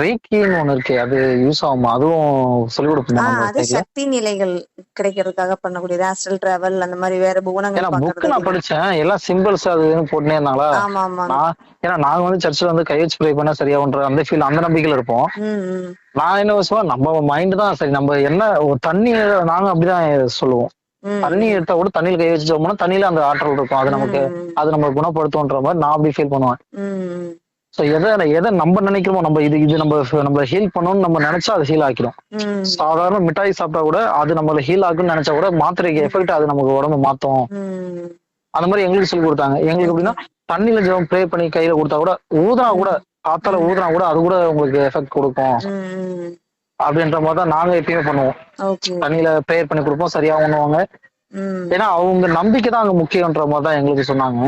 ரேக்கின்னு ஒண்ணு இருக்கு. அது யூஸ் ஆகுமா? அதுவும் சொல்லிக் நம்ம அது சக்தி நிலைகள் கிடைக்கிறதுக்காக பண்ணக்கூடியது. ஆஸ்ட்ரல் டிராவல் அந்த மாதிரி வேற புவனங்கள் புக் நான் படிச்சேன். எல்லாம் சிம்பிள்ஸ் அது போட்டுனே இருந்தாங்களா? ஏன்னா நாங்க வந்து சர்ச்சில் வந்து கை வச்சு ப்ரே பண்ணா சரியாகுன்ற அந்த ஃபீல் அந்த நம்பிக்கையில இருப்போம். நான் என்ன விஷயம் நம்ம மைண்ட் தான் சரி. நம்ம என்ன தண்ணி நாங்க அப்படிதான் சொல்லுவோம். தண்ணி எடுத்தா கூட தண்ணியில கை வச்சு தண்ணியில அந்த ஆற்றல் இருக்கும். அது நமக்கு அது நம்ம குணப்படுத்தும்ன்ற மாதிரி நான் அப்படி ஃபீல் பண்ணுவேன். ஸோ எதை எதை நம்ம நினைக்கிறோமோ நம்ம இது இது நம்ம நம்ம ஹீல் பண்ணணும்னு நம்ம நினைச்சா அது ஹீல் ஆக்கிடும் சாதாரண மிட்டாய் சாப்பிட்டா கூட அது நம்மள ஹீல் ஆகும்னு நினைச்சா கூட மாத்திரைக்கு எஃபெக்ட் அது நமக்கு உடம்பு மாத்தும். அந்த மாதிரி எங்களுக்கு சொல்லி கொடுத்தாங்க. எங்களுக்கு எப்படின்னா தண்ணியில ஜெபம் ப்ரே பண்ணி கையில கொடுத்தா கூட ஊதுனா கூட காத்தால ஊதுனா கூட அது கூட உங்களுக்கு எஃபெக்ட் கொடுக்கும். அப்படின்ற மாதிரி தான் நாங்க எப்பயுமே பண்ணுவோம். தண்ணியில ப்ரேயர் பண்ணி கொடுப்போம். சரியா பண்ணுவாங்க ஏன்னா அவங்க நம்பிக்கை தான் அங்க முக்கியன்ற மாதிரி தான் எங்களுக்கு சொன்னாங்க.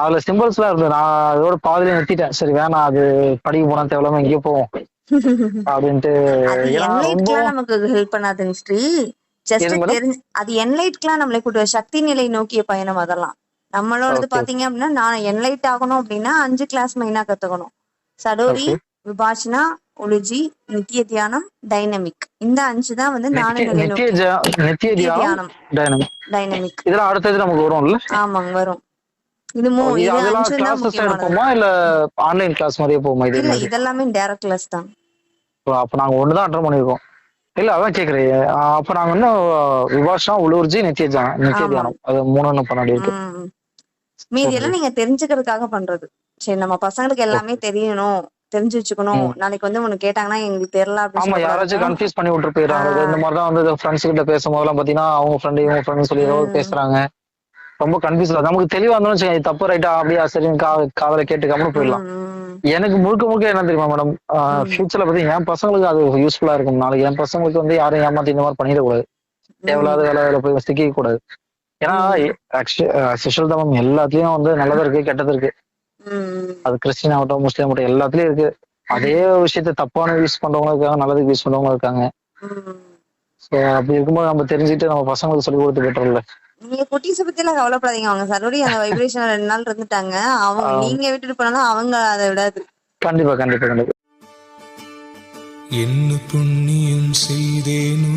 அதுல சிம்பிள்ஸ்லாம் இருந்தது நான் அதோட பாதியில நிறுத்திட்டேன் சரி வேணாம் அது படிக்க போனா தேவையில்லாம எங்கேயோ போவோம் அப்படின்ட்டு நமக்கு ஹெல்ப் பண்ணாதுங்க ஸ்ரீ ஜஸ்ட்? தெரிஞ்சு அது நம்மளை கூட்டு சக்தி நிலை நோக்கிய பயணம் அதெல்லாம் நம்மளோடது. பாத்தீங்க அப்படின்னா நான் என்லைட் ஆகணும் அப்படின்னா அஞ்சு கிளாஸ் மெயினா கத்துக்கணும் சடோரி. விபாஷனா ஒலுஜி நித்திய தியானம் டைனமிக் இந்த அஞ்சு தான் வந்து ஞான நித்திய தியானம் தியானம். டைனமிக் டைனமிக் இதெல்லாம் அடுத்தது நமக்கு வரும்ல ஆமாங்க வரும். இது மூ இது அஞ்சு தான் முக்கியமானது. இல்ல ஆன்லைன் கிளாஸ் மாதிரியே போகுமா இது இல்ல இதெல்லாமே டைரக்ட் கிளாஸ் தான். அப்ப நாங்க ஒண்ணுதான் அட்டன் பண்ணிருக்கோம். இல்ல அதான் கேக்குறேன். அப்ப நாங்க இன்னும் விபாஷா உளுர்ஜி நித்திய ஜா- நித்திய. தியானம். அது மூணு பண்ண இருக்கு. மீதி எல்லாம் நீங்க தெரிஞ்சுக்கிறதுக்காக பண்றது. சரி நம்ம பசங்களுக்கு எல்லாமே தெரியணும். தெரிஞ்சு வச்சுக்கணும். நாளைக்கு வந்து உனக்கு கேட்டாங்கன்னா எங்களுக்கு தெரியல ஆமா யாராச்சும். கன்ஃபியூஸ் பண்ணி விட்டு போயிடுறாங்க. இந்த மாதிரி தான் வந்து ஃப்ரெண்ட்ஸ் கிட்ட பேசும்போதெல்லாம் பாத்தீங்கன்னா அவங்க ஃப்ரெண்டு இவங்க ஃப்ரெண்ட் சொல்லி ஏதோ. பேசுறாங்க. ரொம்ப கன்ஃபியூஸ் நமக்கு தெளிவா இது தப்பு ரைட்டா அப்படியா சரி காதல கேட்டுக்காம போயிடலாம். எனக்கு முழுக்க முழுக்க என்ன தெரியுமா மேடம் ஃபியூச்சர்ல பத்தி என் பசங்களுக்கு அது யூஸ்ஃபுல்லா இருக்கும். நாளைக்கு என் பசங்களுக்கு வந்து யாரும் ஏமாத்தி இந்த மாதிரி பண்ணிடக்கூடாது தேவையில்லாத வேலை வேலை போய் சிக்கிக்க கூடாது. ஏன்னா சிஷல் தமம் எல்லாத்துலயும் வந்து நல்லது இருக்கு கெட்டது இருக்கு. அது கிறிஸ்டின் ஆகட்டும் முஸ்லீம் ஆகட்டும் எல்லாத்துலயும் இருக்கு. அதே விஷயத்த தப்பான யூஸ் பண்றவங்க இருக்காங்க நல்லதுக்கு யூஸ் பண்றவங்க இருக்காங்க. ஸோ அப்படி இருக்கும்போது நம்ம தெரிஞ்சுட்டு நம்ம பசங்களுக்கு சொல்லி கொடுத்து பெட்டர்ல நீங்க குட்டீஸ பத்தி எல்லாம் கவலைப்படாதீங்க. அவங்க சரோடி அந்த வைப்ரேஷன் ரெண்டு நாள் இருந்துட்டாங்க. அவங்க. நீங்க விட்டுட்டு போனாலும் அவங்க அதை விடாது. கண்டிப்பா கண்டிப்பா கண்டிப்பா. என்ன புண்ணியம் செய்தேனோ